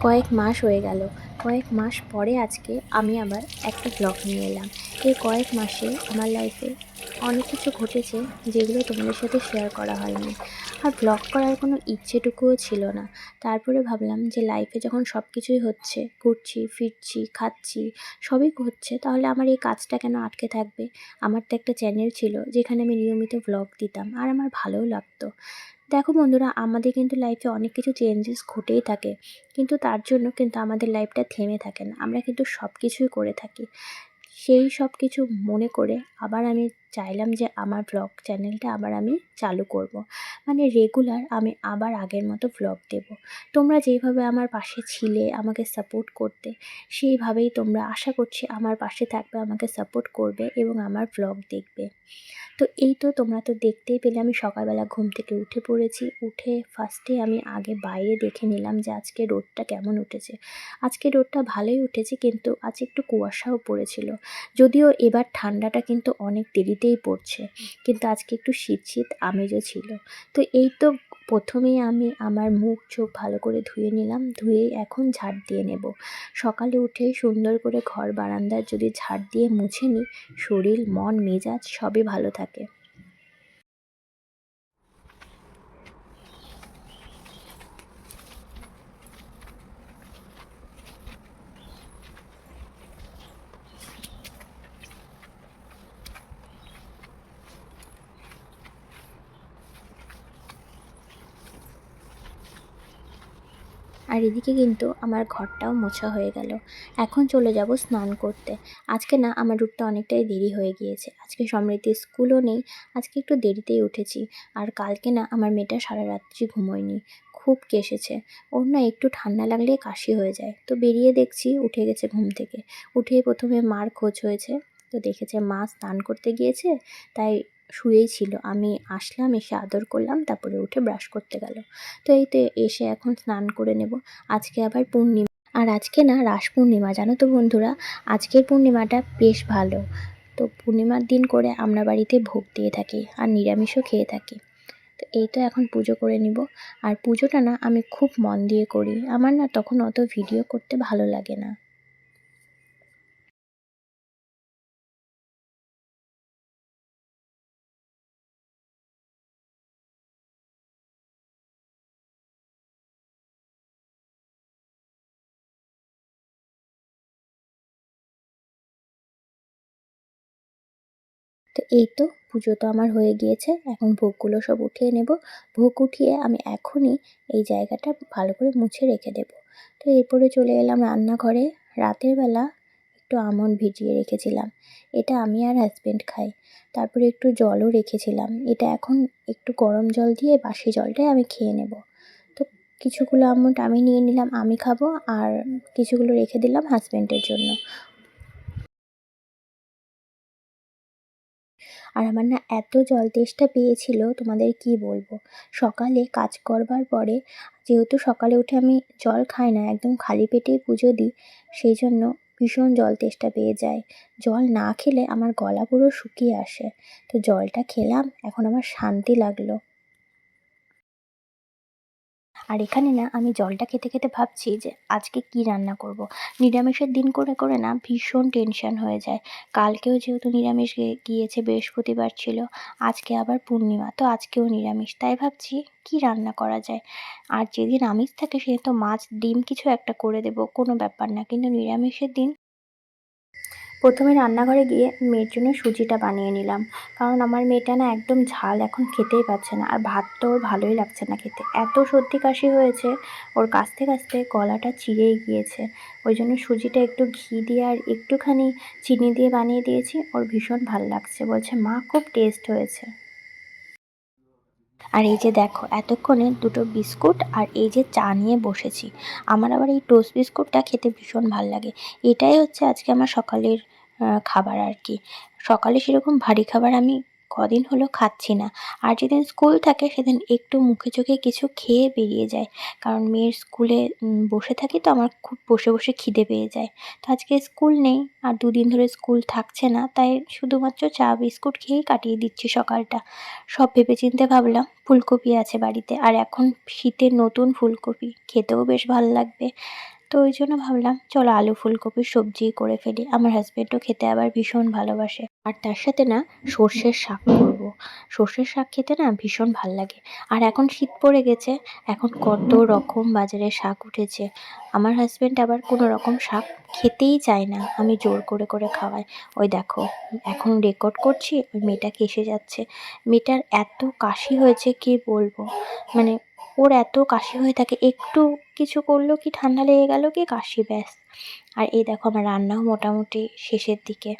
কয়েক মাস হয়ে গেল। কয়েক মাস পরে আজকে আমি আবার একটা ব্লগ নিয়ে এলাম। এই কয়েক মাসে আমার লাইফে অনেক কিছু ঘটেছে যেগুলো তোমাদের সাথে শেয়ার করা হয়নি। আর ব্লগ করার কোনো ইচ্ছেটুকুও ছিল না। তারপরে ভাবলাম যে লাইফে যখন সব কিছুই হচ্ছে, ঘুরছি, ফিরছি, খাচ্ছি, সবই হচ্ছে, তাহলে আমার এই কাজটা কেন আটকে থাকবে? আমার তো একটা চ্যানেল ছিল যেখানে আমি নিয়মিত ব্লগ দিতাম আর আমার ভালোও লাগতো। দেখো বন্ধুরা, আমাদের কিন্তু লাইফে অনেক কিছু চেঞ্জেস ঘটেই থাকে, কিন্তু তার জন্য কিন্তু আমাদের লাইফটা থেমে থাকে না। আমরা কিন্তু সব কিছুই করে থাকি। সেই সব কিছু মনে করে আবার আমি চাইলাম যে আমার ব্লগ চ্যানেলটা আবার আমি চালু করব। মানে রেগুলার আমি আবার আগের মতো ব্লগ দেব তোমরা যেভাবে আমার পাশে ছিলে, আমাকে সাপোর্ট করতে, সেইভাবেই তোমরা আশা করছি আমার পাশে থাকবে, আমাকে সাপোর্ট করবে এবং আমার ব্লগ দেখবে তো এই তো তোমরা তো দেখতেই পেলে আমি সকালবেলা ঘুম থেকে উঠে পড়েছি। উঠে ফার্স্টে আমি আগে বাইরে দেখে নিলাম যে আজকে রোডটা কেমন উঠেছে। আজকে রোডটা ভালোই উঠেছে কিন্তু আজ একটু কুয়াশাও পড়েছিল। যদিও এবার ঠান্ডাটা কিন্তু অনেক দেরিতেই পড়ছে। কিন্তু আজকে একটু শীত শীত আমেজও ছিল। তো এই তো প্রথমেই আমি আমার মুখ, চোখ ভালো করে ধুয়ে নিলাম ধুয়ে এখন ঝাড় দিয়ে নেব। সকালে উঠে সুন্দর করে ঘর বারান্দার যদি ঝাড় দিয়ে মুছে নিই, শরীর, মন, মেজাজ সবই ভালো থাকে। আর এদিকে কিন্তু আমার ঘরটাও মোছা হয়ে গেল। এখন চলে যাব স্নান করতে। আজকে না আমার রুটটা অনেকটাই দেরি হয়ে গিয়েছে। আজকে সমৃদ্ধির স্কুলও নেই। আজকে একটু দেরিতেই উঠেছি। আর কালকে না আমার মেয়েটা সারা রাত্রি ঘুমোয়নি। খুব কেসেছে ওর না একটু ঠান্ডা লাগলে কাশি হয়ে যায়। তো বেরিয়ে দেখছি উঠে গেছে ঘুম থেকে। উঠে প্রথমে মার খোঁজ হয়েছে। তো দেখেছে মা স্নান করতে গিয়েছে। তাই শুয়েই ছিল। আমি আসলাম, এসে আদর করলাম, তারপরে উঠে ব্রাশ করতে গেল। তো এই তো এসে এখন স্নান করে নেব। আজকে আবার পূর্ণিমা। আর আজকে না রাস পূর্ণিমা, জানো তো বন্ধুরা? আজকের পূর্ণিমাটা বেশ ভালো। তো পূর্ণিমার দিন করে আমরা বাড়িতে ভোগ দিয়ে থাকি আর নিরামিষও খেয়ে থাকি। তো এই তো এখন পুজো করে নিব। আর পুজোটা না আমি খুব মন দিয়ে করি। আমার না তখন অত ভিডিও করতে ভালো লাগে না। তো এই তো পুজো তো আমার হয়ে গিয়েছে, এখন ভোগগুলো সব উঠিয়ে নেব। ভোগ উঠিয়ে আমি এখনই এই জায়গাটা ভালো করে মুছে রেখে দেব। তো এরপরে চলে এলাম রান্নাঘরে। রাতের বেলা একটু আমন্ড ভিজিয়ে রেখেছিলাম। এটা আমি আর হাজব্যান্ড খাই। তারপরে একটু জলও রেখেছিলাম। এটা এখন একটু গরম জল দিয়ে বাসি জলটাই আমি খেয়ে নেব। তো কিছুগুলো আমন্ড আমি নিয়ে নিলাম, আমি খাব আর কিছুগুলো রেখে দিলাম হাজব্যান্ডের জন্য। আর আমার না এত জল তেষ্টা পেয়েছিল, তোমাদের কি বলব? সকালে কাজ করবার পরে, যেহেতু সকালে উঠে আমি জল খাই না, একদম খালি পেটেই পুজো দিই, সেই জন্য ভীষণ জল তেষ্টা পেয়ে যায়। জল না খেলে আমার গলা পুরো শুকিয়ে আসে। তো জলটা খেলাম, এখন আমার শান্তি লাগল। আর এখানে না আমি জলটা খেতে খেতে ভাবছি যে আজকে কি রান্না করব। নিরামিষের দিন করে করে না ভীষণ টেনশন হয়ে যায়। কালকেও যেহেতু নিরামিষ গিয়েছে, বৃহস্পতিবার ছিল, আজকে আবার পূর্ণিমা, তো আজকেও নিরামিষ। তাই ভাবছি কি রান্না করা যায়? আর যেদিন আমিষ থাকে সেদিন তো মাছ, ডিম কিছু একটা করে দেবো, কোনো ব্যাপার না। কিন্তু নিরামিষের দিন প্রথমে রান্নাঘরে গিয়ে মেয়ের জন্য সুজিটা বানিয়ে নিলাম। কারণ আমার মেয়েটা না একদম ঝাল এখন খেতেই পাচ্ছে না। আর ভাত তো ওর ভালোই লাগছে না খেতে। এত সর্দি কাশি হয়েছে, ওর কাছতে কাছতে গলাটা চিড়েই গিয়েছে। ওই জন্য সুজিটা একটু ঘি দিয়ে আর একটুখানি চিনি দিয়ে বানিয়ে দিয়েছি। ওর ভীষণ ভালো লাগছে। বলছে, মা, খুব টেস্ট হয়েছে। আর এই যে দেখো, এতক্ষণে দুটো বিস্কুট আর এই যে চা নিয়ে বসেছি। আমার আবার এই টোস্ট বিস্কুটটা খেতে ভীষণ ভালো লাগে। এটাই হচ্ছে আজকে আমার সকালের খাবার আর কি। সকালে সেরকম ভারী খাবার আমি কদিন হলো খাচ্ছি না। আর যেদিন স্কুল থাকে সেদিন একটু মুখে চোখে কিছু খেয়ে বেরিয়ে যায় কারণ মেয়ের স্কুলে বসে থাকি তো আমার খুব বসে বসে খিদে পেয়ে যায়। তো আজকে স্কুল নেই, আর দুদিন ধরে স্কুল থাকছে না, তাই শুধুমাত্র চা, বিস্কুট খেয়েই কাটিয়ে দিচ্ছি সকালটা। সব ভেবেচিন্তে ভাবলাম ফুলকপি আছে বাড়িতে, আর এখন শীতের নতুন ফুলকপি, খেতেও বেশ ভালো লাগবে। তো ওই জন্য ভাবলাম, চলো আলু ফুলকপির সবজি করে ফেলি। আমার হাজব্যান্ডও খেতে আবার ভীষণ ভালোবাসে। আর তার সাথে না সর্ষের শাক করব। সর্ষের শাক খেতে না ভীষণ ভালো লাগে। আর এখন শীত পড়ে গেছে, এখন কত রকম বাজারে শাক উঠেছে। আমার হাজব্যান্ড আবার কোনো রকম শাক খেতেই চায় না, আমি জোর করে করে খাওয়াই। ওই দেখো, এখন রেকর্ড করছি, ওই মেয়েটাকে এসে যাচ্ছে। মেয়েটার এত কাশি হয়েছে, কি বলব? মানে ওর এত কাশি হয়ে থাকে, একটু কিছু করল কি ঠান্ডা লেগে গেল কি কাশি, ব্যাস। আর এই দেখো আমার রান্নাও মোটামুটি শেষের দিকে।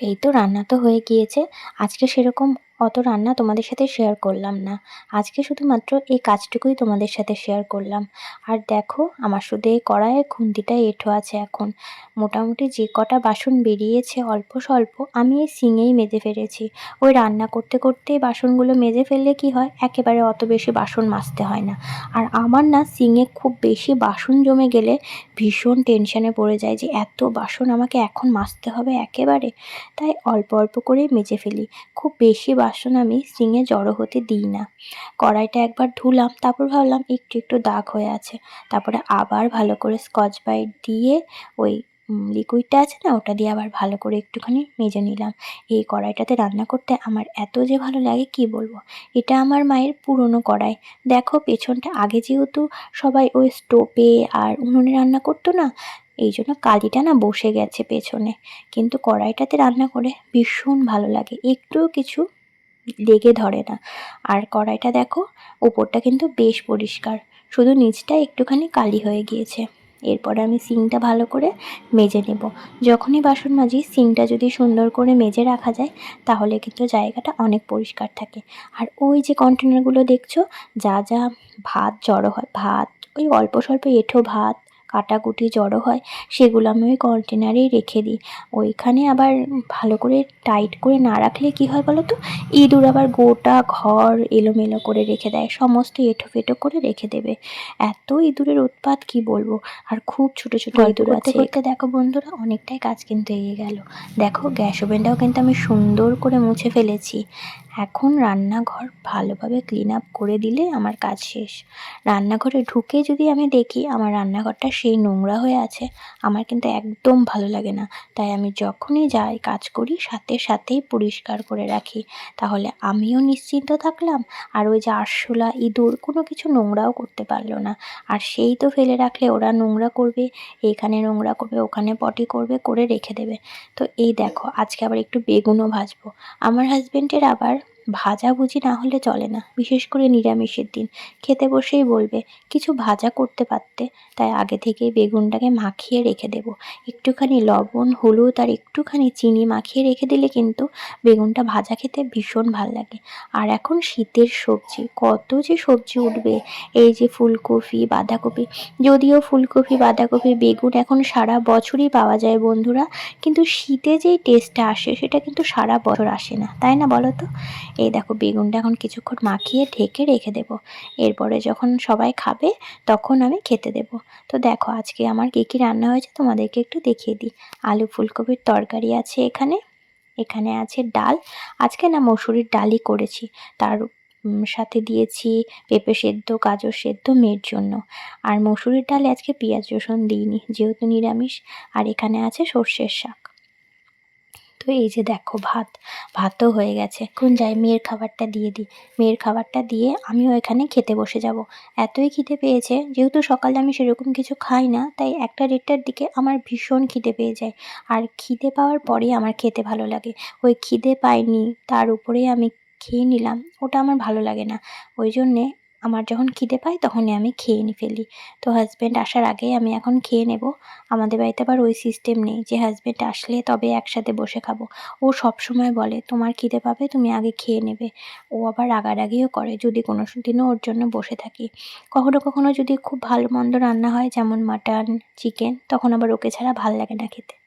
এই তো রান্না তো হয়ে গিয়েছে। আজকে সেরকম অত রান্না তোমাদের সাথে শেয়ার করলাম না। আজকে শুধুমাত্র এই কাজটুকুই তোমাদের সাথে শেয়ার করলাম। আর দেখো, আমার শুধু এই কড়াইয়ে খুন্তিটা এঁঠো আছে এখন। মোটামুটি যে কটা বাসন বেরিয়েছে অল্প স্বল্প, আমি এই সিঙেই মেজে ফেলেছি। ওই রান্না করতে করতে বাসনগুলো মেজে ফেললে কি হয়? একেবারে অত বেশি বাসন মাজতে হয় না। আর আমার না সিঙে খুব বেশি বাসন জমে গেলে ভীষণ টেনশানে পড়ে যায় যে এত বাসন আমাকে এখন মাজতে হবে একেবারে। তাই অল্প অল্প করেই মেজে ফেলি। খুব বেশি বাসন আমি সিঙে জড়ো হতে দিই না। কড়াইটা একবার ধুলাম, তারপর ভাবলাম একটু একটু দাগ হয়ে আছে। তারপরে আবার ভালো করে স্কচ ব্রাইট দিয়ে ওই লিকুইডটা আছে না, ওটা দিয়ে আবার ভালো করে একটুখানি মেজে নিলাম। এই কড়াইটাতে রান্না করতে আমার এত যে ভালো লাগে, কি বলব? এটা আমার মায়ের পুরনো কড়াই। দেখো, পেছনটা আগে যেহেতু সবাই ওই স্টোভে আর উনুনে রান্না করতো না, এই জন্য কালিটা না বসে গেছে পেছনে। কিন্তু কড়াইটাতে রান্না করে ভীষণ ভালো লাগে। একটুও কিছু লেগে ধরে না। আর কড়াইটা দেখো ওপরটা কিন্তু বেশ পরিষ্কার। শুধু নিচটা একটুখানি কালি হয়ে গিয়েছে। এরপরে আমি সিংটা ভালো করে মেজে নেব। যখনই বাসন মাজি সিংটা যদি সুন্দর করে মেজে রাখা যায়, তাহলে কিন্তু জায়গাটা অনেক পরিষ্কার থাকে। আর ওই যে কন্টেনারগুলো দেখছ, যা যা ভাত জড়ো হয়, ভাত, ওই অল্প স্বল্প এঁঠো ভাত কাটাকুটি জড়ো হয় সেগুলো আমি ওই কন্টেনারেই রেখে দিই। ওইখানে আবার ভালো করে টাইট করে না রাখলে কি হয় বলো তো? ইঁদুর আবার গোটা ঘর এলোমেলো করে রেখে দেয় সমস্ত এঁঠো ফেটো করে রেখে দেবে। এত ইঁদুরের উৎপাত কি বলব? আর খুব ছোট ছোট ইঁদুর আছে। করতে দেখো বন্ধুরা অনেকটাই কাজ কিন্তু এগিয়ে গেল। দেখো গ্যাস ওভেনটাও কিন্তু আমি সুন্দর করে মুছে ফেলেছি। এখন রান্নাঘর ভালোভাবে ক্লিন আপ করে দিলে আমার কাজ শেষ। রান্নাঘরে ঢুকে যদি আমি দেখি আমার রান্নাঘরটা সেই নোংরা হয়ে আছে, আমার কিন্তু একদম ভালো লাগে না। তাই আমি যখনই যাই কাজ করি, সাথে সাথেই পরিষ্কার করে রাখি। তাহলে আমিও নিশ্চিন্ত থাকলাম, আর ওই যে আরশোলা, ইঁদুর কোনো কিছু নোংরাও করতে পারল না। আর সেই তো ফেলে রাখলে ওরা নোংরা করবে, এখানে নোংরা করবে, ওখানে পটি করবে, করে রেখে দেবে। তো এই দেখো, আজকে আবার একটু বেগুনও ভাজবো। আমার হাজব্যান্ডের আবার ভাজাভুজি না হলে চলে না, বিশেষ করে নিরামিষের দিন। খেতে বসেই বলবে, কিছু ভাজা করতে পারতে, তাই আগে থেকেই বেগুনটাকে মাখিয়ে রেখে দেব। একটুখানি লবণ, হলুদ আর একটুখানি চিনি মাখিয়ে রেখে দিলে কিন্তু বেগুনটা ভাজা খেতে ভীষণ ভালো লাগে। আর এখন শীতের সবজি, কত যে সবজি উঠবে। এই যে ফুলকপি, বাঁধাকপি, যদিও ফুলকপি, বাঁধাকপি, বেগুন এখন সারা বছরই পাওয়া যায় বন্ধুরা, কিন্তু শীতে যেই টেস্টটা আসে, সেটা কিন্তু সারা বছর আসে না। তাই না বলো তো? এই দেখো বেগুনটা এখন কিছুক্ষণ মাখিয়ে ঢেকে রেখে দেব। এরপরে যখন সবাই খাবে, তখন আমি খেতে দেব। তো দেখো আজকে আমার কী কী রান্না হয়েছে, তোমাদেরকে একটু দেখিয়ে দিই। আলু ফুলকপির তরকারি আছে এখানে এখানে আছে ডাল। আজকে না মসুরির ডালই করেছি। তার সাথে দিয়েছি পেঁপে সেদ্ধ, গাজর সেদ্ধ, মেয়ের জন্য। আর মসুরির ডালে আজকে পেঁয়াজ রসুন দিইনি, যেহেতু নিরামিষ। আর এখানে আছে সর্ষের শাক। তো এই যে দেখো ভাত, ভাতও হয়ে গেছে। এখন যাই, মেয়ের খাবারটা দিয়ে দিই। মেয়ের খাবারটা দিয়ে আমিও এখানে খেতে বসে যাব। এতই খিদে পেয়েছে, যেহেতু সকালে আমি সেরকম কিছু খাই না, তাই একটা দেড়টার দিকে আমার ভীষণ খিদে পেয়ে যায়। আর খিদে পাওয়ার পরেই আমার খেতে ভালো লাগে। ওই খিদে পাইনি, তার উপরেই আমি খেয়ে নিলাম। ওটা আমার ভালো লাগে না। ওই জন্যে আমার যখন খিদে পাই তখনই আমি খেয়ে নি ফেলি। তো হাজব্যান্ড আসার আগেই আমি এখন খেয়ে নেব। আমাদের বাড়িতে আবার ওই সিস্টেম নেই যে হাজব্যান্ড আসলে তবে একসাথে বসে খাব। ও সব সময় বলে, তোমার খিদে পাবে, তুমি আগে খেয়ে নেবে। ও আবার রাগারাগিও করে, যদি কোনো দিনও ওর জন্য বসে থাকি। কখনো কখনো যদি খুব ভালো মন্দ রান্না হয়, যেমন মাটন চিকেন তখন আবার ওকে ছাড়া ভালো লাগে না খেতে।